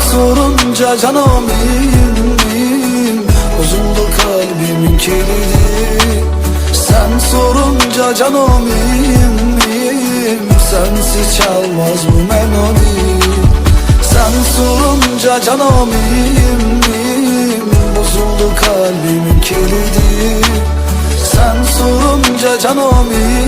sorunca canım Bozuldu kalbimin kilidi. Sen sorunca canım Sensiz çalmaz bu melodi. Sen sorunca canım Bozuldu kalbimin kilidi. Sen sorunca canım iyiyim,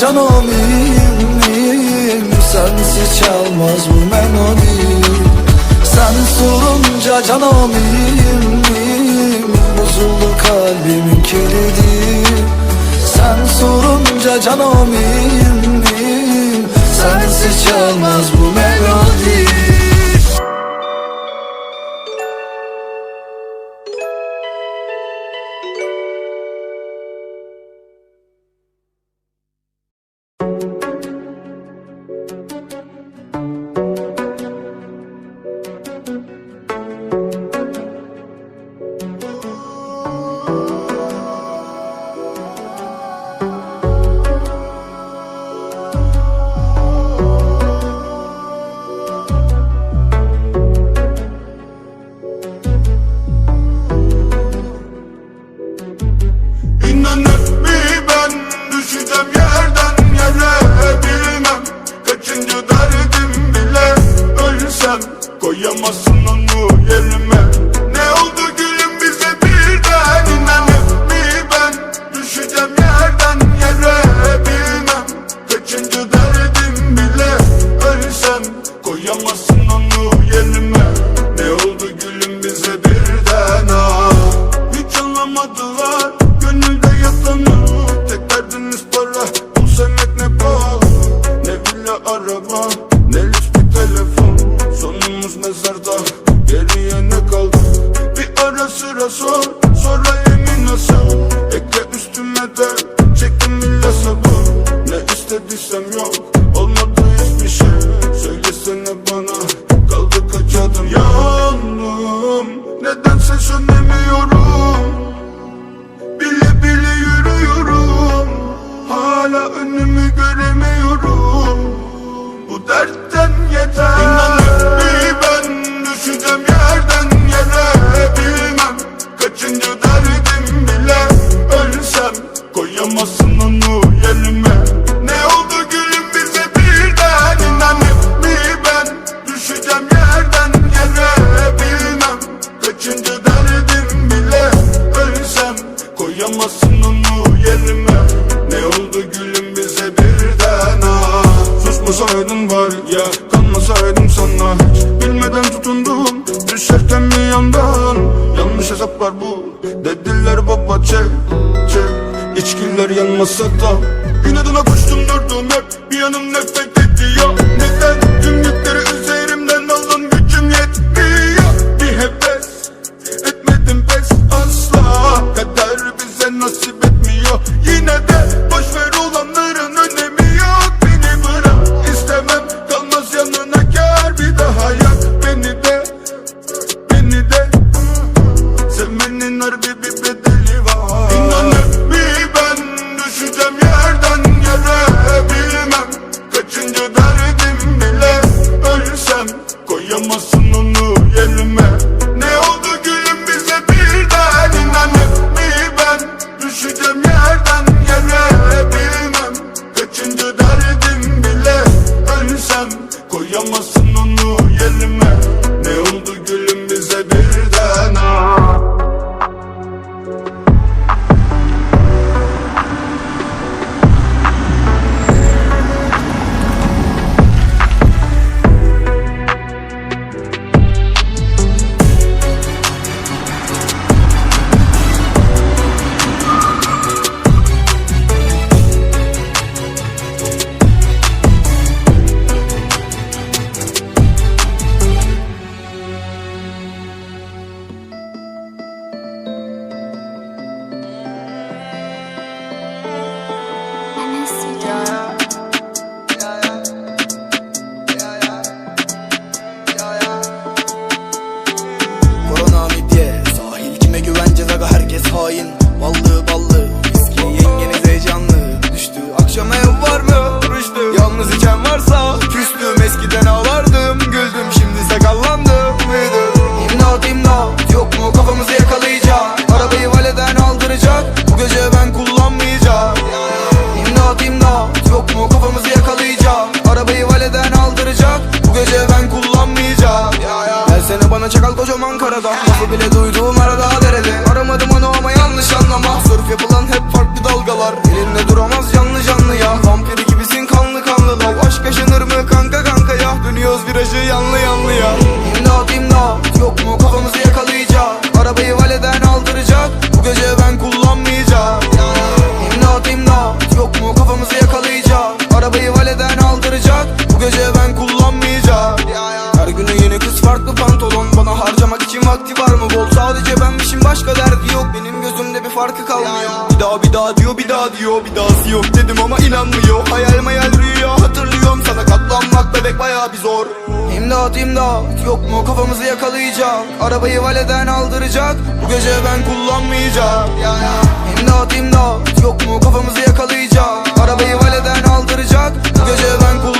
sorunca canım iyiyim, iyiyim Sensiz çalmaz bu melodi. Sen sorunca canım iyiyim, iyiyim. Bozuldu kalbimin kilidi. Sen sorunca canım iyiyim, iyiyim. Sensiz çalmaz bu melodi araba. Ne lüks bir telefon Sonumuz mezarda. Geriye ne kaldı? Bir ara sıra sor sonra yemin asıl Ekle üstüme de çektim illa sabır. Ne istediysem yok olmadı hiçbir şey. Söylesene bana kaldı kaç adım? Yandım nedense sönemiyorum koyamazsın onu yerime. Ne oldu gülüm bize birden? İnan bir ben? Düşeceğim yerden yere Bilmem. Kaçıncı derdim bile Ölsem. Koyamazsın onu yerime. Ne oldu gülüm bize birden? Ah Susmasaydın var ya kanmasaydım sana. Hiç bilmeden tutundum düşerken bir yandan. Yanlış hesaplar bu dediler baba çek çek İçkiler yanmasa da Gün adına koştum durdum hep. Bir yanım nefret ediyor yerden yere bilmem Kaçıncı derdim bile? Ölsem koyamazsın onu yerime. Ne oldu gülüm bize birden? İnanır mi ben? Düşeceğim yerden yere bilmem Kaçıncı derdim bile? Ölsem koyamazsın onu yerime. Elinde duramaz canlı canlı ya. Vampiri gibisin kanlı kanlı lav Aşk yaşanır mı kanka kanka ya? Dönüyoruz virajı yanlı yanlı ya. İmdat imdat. Yok mu? Kafamızı yakalayacak. Arabayı valeden aldıracak. Bu gece ben kullanmayacağım. İmdat imdat. Yok mu? Kafamızı yakalayacak. Arabayı valeden aldıracak. Bu gece ben kullanmayacağım. Her güne yeni kız farklı pantolon. Bana harcamak için vakti var mı? Bol. Sadece benmişim başka derdi yok. Benim gözümde bir farkı kalmıyor Daha bir daha diyor bir daha diyor Bir dahası yok dedim ama inanmıyor. Hayal mayal rüya hatırlıyorum. Sana katlanmak bebek bayağı bir zor. İmdat imdat. Yok mu? Kafamızı yakalayacak. Arabayı valeden aldıracak. Bu gece ben kullanmayacağım İmdat imdat. Yok mu? Kafamızı yakalayacak. Arabayı valeden aldıracak. Bu gece ben kullanmayacağım